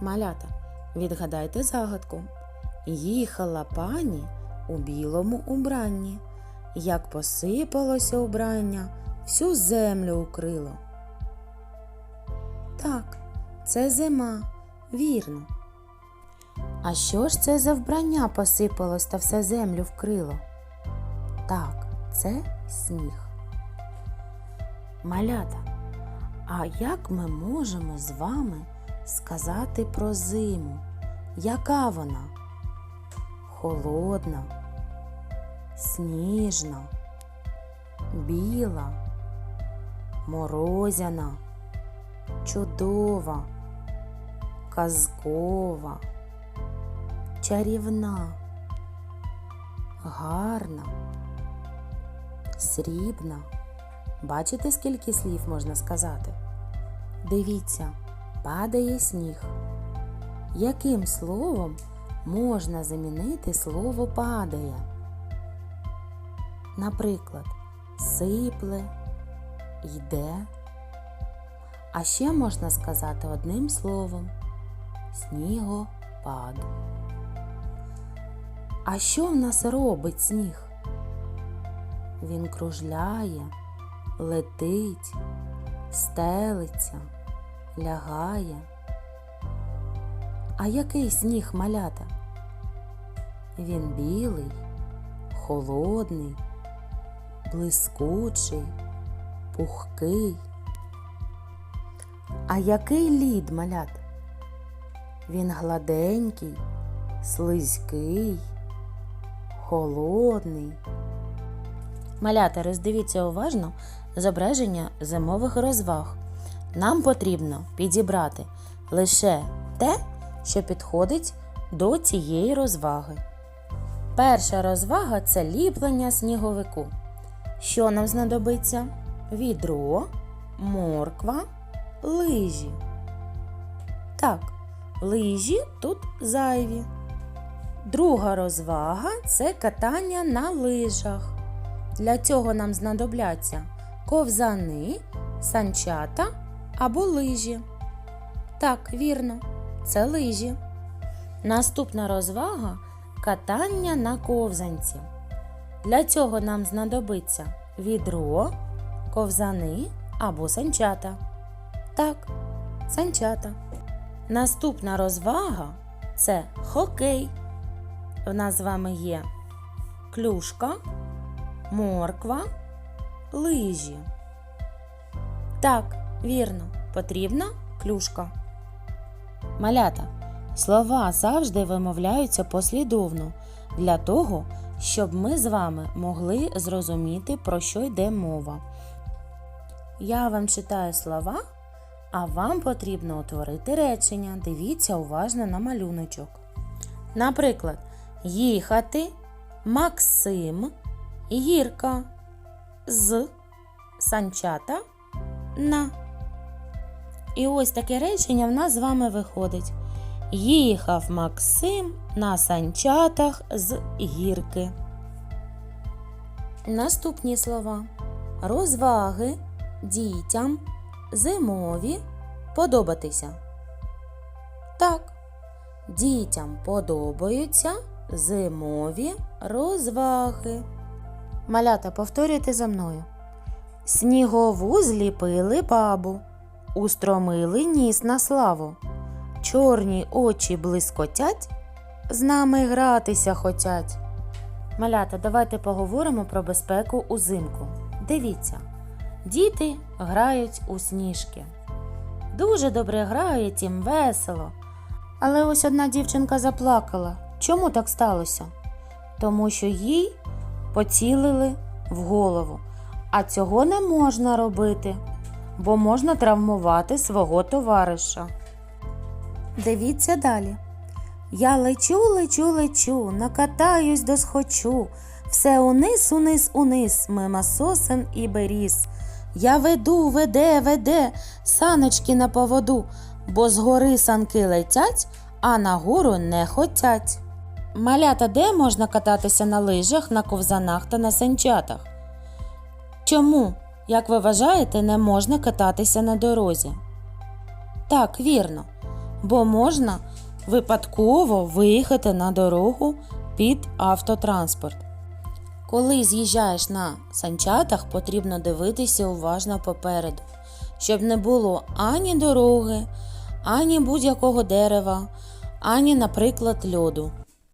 Малята, відгадайте загадку. Їхала пані у білому убранні. Як посипалося убрання, всю землю укрило. Так, це зима, вірно. А що ж це за вбрання посипалось та все землю вкрило? Так, це сніг. Малята, а як ми можемо з вами сказати про зиму? Яка вона? Холодна, сніжна, біла, морозяна, чудова, казкова, чарівна, гарна, срібна. Бачите, скільки слів можна сказати? Дивіться, падає сніг. Яким словом можна замінити слово падає? Наприклад, сипле, йде. А ще можна сказати одним словом снігопад. А що в нас робить сніг? Він кружляє, летить, стелиться, лягає. А який сніг малята? Він білий, холодний, блискучий, пухкий. А який лід малят? Він гладенький, слизький, холодний. Малята, роздивіться уважно зображення зимових розваг. Нам потрібно підібрати лише те, що підходить до цієї розваги. Перша розвага це ліплення сніговику. Що нам знадобиться? Відро, морква, лижі. Так, лижі тут зайві. Друга розвага це катання на лижах. Для цього нам знадобляться ковзани, санчата або лижі. Так, вірно, це лижі. Наступна розвага катання на ковзанці. Для цього нам знадобиться відро, ковзани або санчата. Так, санчата. Наступна розвага це хокей. В нас з вами є клюшка, морква, лижі. Так, вірно, потрібна клюшка. Малята. Слова завжди вимовляються послідовно для того, щоб ми з вами могли зрозуміти, про що йде мова. Я вам читаю слова, а вам потрібно утворити речення. Дивіться уважно на малюночок. Наприклад, їхати, Максим, гірка, з, санчата, на. І ось таке речення в нас з вами виходить. Їхав Максим на санчатах з гірки. Наступні слова. Розваги дітям зимові подобатися. Так. Дітям подобаються зимові розваги. Малята, повторюйте за мною. Снігову зліпили бабу, устромили ніс на славу. Чорні очі блискотять, з нами гратися хотять. Малята, давайте поговоримо про безпеку узимку. Дивіться, діти грають у сніжки. Дуже добре грають їм весело. Але ось одна дівчинка заплакала. Чому так сталося? Тому що їй поцілили в голову. А цього не можна робити, бо можна травмувати свого товариша. Дивіться далі. Я лечу, лечу, лечу, накатаюсь досхочу, все униз, униз, униз, мимо сосен і беріз. Я веду, веде, веде, саночки на поводу, бо згори санки летять, а нагору не хотять. Малята, де можна кататися на лижах, на ковзанах та на санчатах? Чому, як ви вважаєте, не можна кататися на дорозі? Так, вірно. бо можна випадково виїхати на дорогу під автотранспорт. Коли з'їжджаєш на санчатах, потрібно дивитися уважно попереду, щоб не було ані дороги, ані будь-якого дерева, ані, наприклад, льоду.